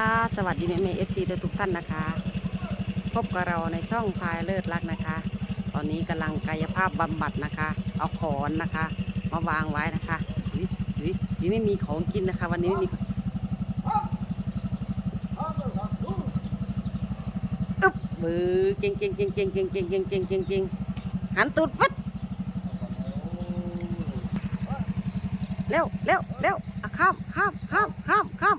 ่ะสวัสดีแม่แม่เอฟซีทุกท่านนะคะ พบกับเราในช่องพายเลิศรักนะคะ ตอนนี้กำลังกายภาพบำบัดนะคะ เอาขอนนะคะ มาวางไว้นะคะอุ๊ยอุ๊ยนี่ไม่มีของกินนะคะ วันนี้ไม่มีอึ๊บบือเก่งเก่งเก่งเก่งเก่งเก่งเก่งเก่งเก่งเก่งหันตูดฟัดเร็วเร็วเร็วข้ามข้ามข้ามข้ามข้าม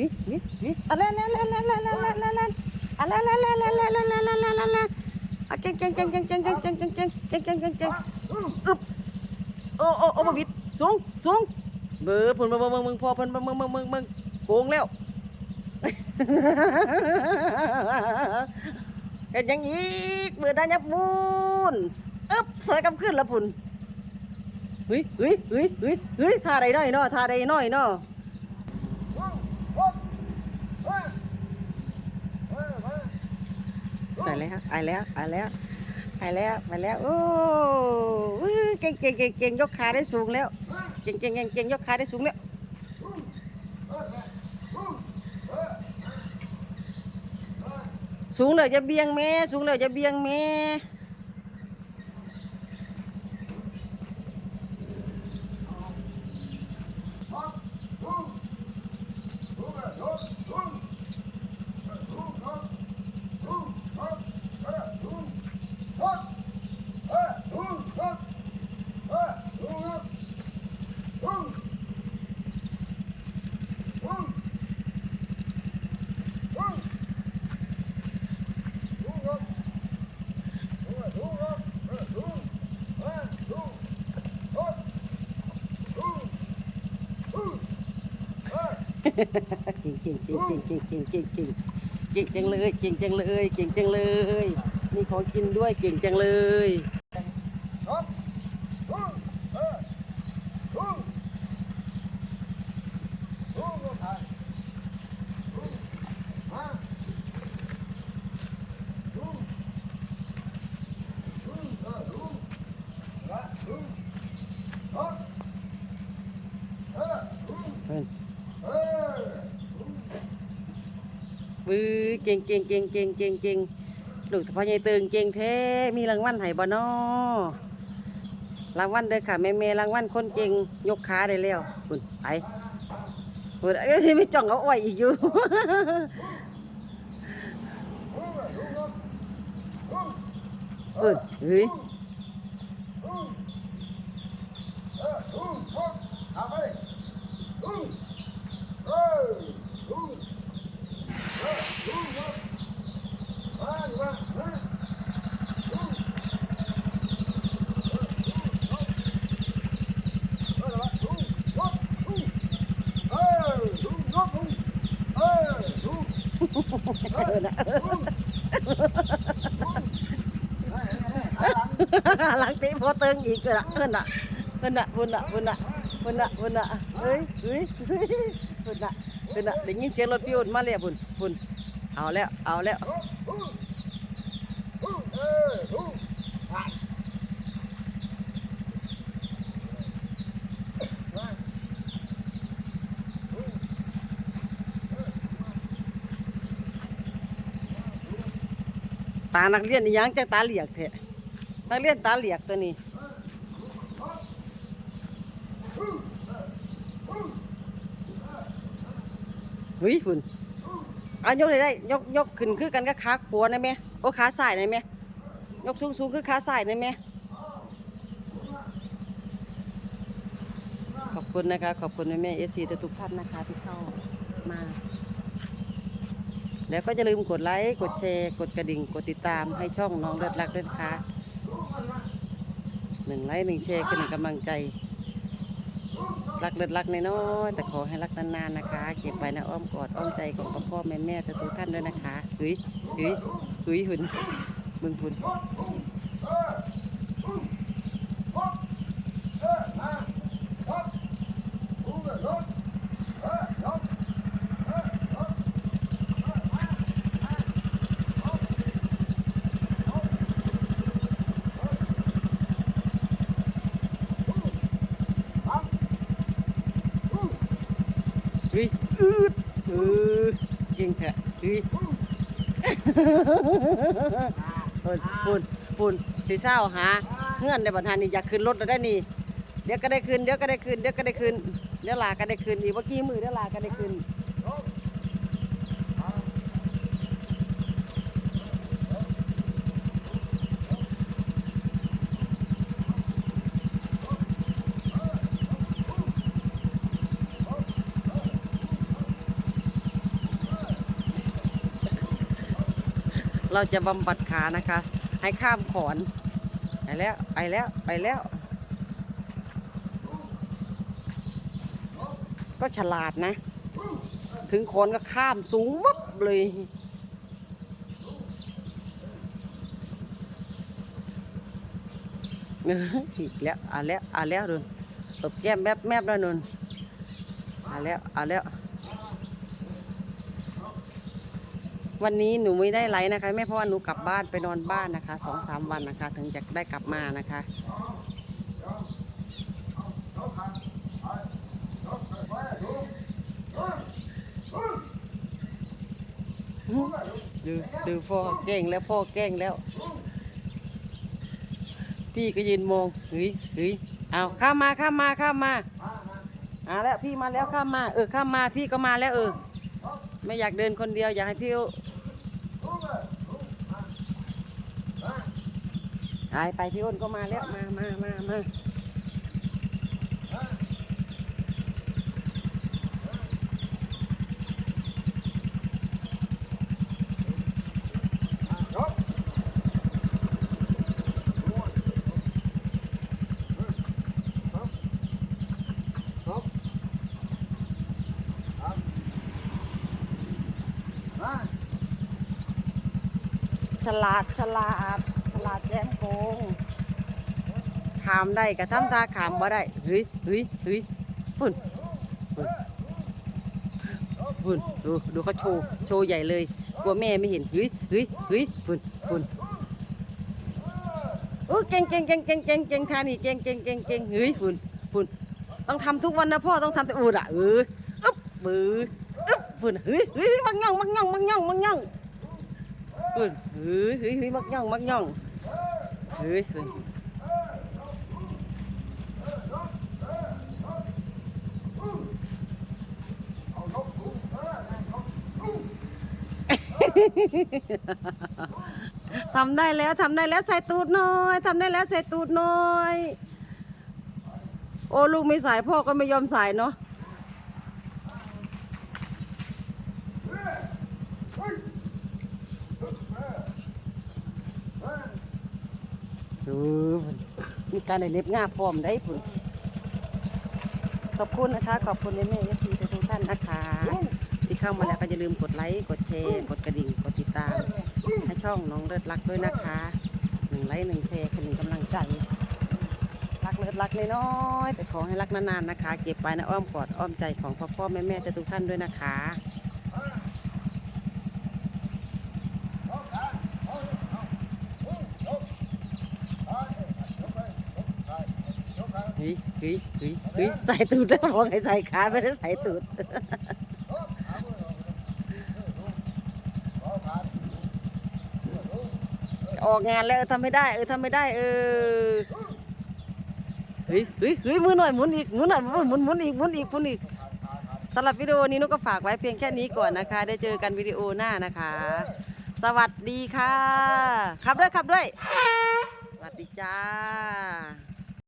นี่นี่นี่อะไรอะไรอะไรอะไรอะไรอะไรอะไรอะไรอะไรอะไรอะไรอะไรอะไรอะไรอะเก่งเก่งเก่งเก่งเก่งเก่งเก่งเก่งเก่งเก่งเก่งเก่งเก่งอึบโอ้โอ้โอ้บวิดสูงสูงเบอร์พุ่นเบิ่งเบิ่งเบิ่งพอเพิ่นเบิ่งเบิ่งเบิ่งเบิ่งเบิ่งโกงแล้วกันยังอีกเบื่อได้ยับบุญอึบเสือกำขึ้นละพุ่นเฮ้ยเฮ้ยเฮ้ยเฮ้ยเฮ้ยท่าใดน้อยเนาะท่าใดน้อยเนาะ ไป แล้วไอแล้วไอแล้วไอแล้วไปแล้วโอ้เก่งเก่งเก่งเก่งยกขาได้สูงแล้วเก่งเก่งเก่งเก่งยกขาได้สูงแล้วสูงเลยจะเบียงแม่สูงเลยจะเบียงแม่ เก่งเก่งเก่งเก่งเก่งเก่งเก่งเก่งเก่งจังเลย เก่งจังเลย เก่งจังเลย มีของกินด้วยเก่งจังเลย วือเก่งเก่งเก่งเก่งเก่งเก่งลูกพ่อใหญ่ตึงเก่งแท้มีรางวัลให้บ่นอรางวัลเด้อค่ะแม่แม่รางวัลคนเก่งยกขาได้แล้วคุณไปคุณเอ้ยไม่จ้องเอาอ้อยอีกอยู่เออเฮ้ยเออ นะหลังตีพอเติงอีกเออนะเออน่ะเออน่ะบุญนะบุญนะบุญนะบุญนะเฮ้ยเฮ้ยเฮ้ยบุญนะบุญนะได้ยินเสียงรถพี่อุ่นมาเลยบุญบุญเอาแล้วเอาแล้ว ตานักเรียนนี่ยังจะตาเหลียกเถอะนักเรียนตาเหลียกตัวนี้เฮ้ยคุณเอายกเลยได้ยกยกขึ้นคือกันกับขาขวาได้ไหมโอ้ขาซ้ายได้ไหมยกสูงสูงคือขาซ้ายได้ไหมขอบคุณนะคะ ขอบคุณแม่แม่เอฟซีทุกท่านนะคะที่เข้ามา แล้วก็อย่าลืมกดไลค์กดแชร์กดกระดิ่ง กดติดตามให้ช่องน้องเลือดรักด้วยนะคะหนึ่งไลค์หนึ่งแชร์คือหนึ่งกำลังใจ รักเลิศรักน้อยแต่ขอให้รักนานๆนะคะ เก็บไว้ในอ้อมกอดอ้อมใจของพ่อพ่อแม่แม่ทุกท่านด้วยนะคะเฮ้ยเฮ้ยเฮ้ยหุ่นมึงหุ่น ฮ้ยอืดเออเก่งแท้เฮ้ยปุ่นปุ่นปุ่นสีเศร้าหาเงื่อนในบันทานี่อยากขึ้นรถแล้วได้นี่เดี๋ยวก็ได้ขึ้นเดี๋ยวก็ได้ขึ้นเดี๋ยวก็ได้ขึ้นเดี๋ยวลาก็ได้ขึ้นอีกเมื่อกี้มือเดี๋ยวลาก็ได้ขึ้น เราจะบำบัดขานะคะ ให้ข้ามขอน ไปแล้ว ไปแล้ว ไปแล้ว ก็ฉลาดนะ ถึงขอนก็ข้ามสูงวับเลยเอออีกแล้วเอาแล้วเอาแล้วนุ่นตบแก้มแมบแมบแล้วนุ่นเอาแล้วเอาแล้ว วันนี้หนูไม่ได้ไลฟ์นะคะแม่เพราะว่าหนูกลับบ้านไปนอนบ้านนะคะสองสามวันนะคะ ถึงจะได้กลับมานะคะดูดูพ่อแกล้งแล้วพ่อแกล้งแล้ว พี่ก็ยืนมองเฮ้ยเฮ้ยเอาข้ามมาข้ามมาข้ามมาอ่าแล้วพี่มาแล้วข้ามมา เออข้ามมาพี่ก็มาแล้วเออไม่อยากเดินคนเดียวอยากให้พี่ ไปไปพี่อ้นก็มาแล้ว มามามามาฉลาดฉลาด ลาดแจ้งโกงขามได้กระทำตาขามบ่ได้เฮ้ยเฮ้ยเฮ้ยปุ่นปุ่นปุ่นดูดูเขาโชว์โชว์ใหญ่เลยกลัวแม่ไม่เห็นเฮ้ยเฮ้ยเฮ้ยปุ่นปุ่นโอ้เก่งเก่งเก่งเก่งเก่งเก่งท่านี่เก่งเก่งเก่งเก่งเฮ้ยปุ่นปุ่นต้องทำทุกวันนะพ่อต้องทำแต่อูดอะเอออึ๊บบืออึ๊บปุ่นเฮ้ยเฮ้ยมักย่องมักย่องมักย่องมักย่องเฮ้ยเฮ้ยเฮ้ยเฮ้ยมักย่องมักย่อง เฮ้ยเฮ้ยทำได้แล้วทำได้แล้วใส่ตูดหน่อยทำได้แล้วใส่ตูดหน่อย โอ้ลูกไม่ใส่พ่อก็ไม่ยอมใส่เนาะ ดูมีการได้เล็บง่าพร้อมได้พุ่นขอบคุณนะคะ ขอบคุณแม่แม่เอฟซีทุกท่านนะคะ ที่เข้ามาแล้วก็อย่าลืมกดไลค์กดแชร์กดกระดิ่งกดติดตาม ให้ช่องน้องเลิศรักด้วยนะคะหนึ่งไลค์หนึ่งแชร์คือหนึ่งกำลังใจรักเลิศรักน้อยๆแต่ขอให้รักนานๆนะคะ เก็บไว้ในอ้อมกอดอ้อมใจของพ่อพ่อแม่แม่ทุกท่านด้วยนะคะ ฮ้ยเฮ้ยเฮ้ยเฮ้ยใส่ตูดแล้วบอกให้ใส่ขาไม่ได้ใส่ตูดออกงานแล้วเออทำไม่ได้เออทำไม่ได้เออเฮ้ยเฮ้ยเฮ้ยมือหน่อยหมุนอีกหมุนหน่อยหมุนหมุนหมุนอีกหมุนอีกหมุนอีกสำหรับวิดีโอนี้นุกก็ฝากไว้เพียงแค่นี้ก่อนนะคะ ได้เจอกันวิดีโอหน้านะคะ สวัสดีค่ะขับด้วยขับด้วยสวัสดีจ้า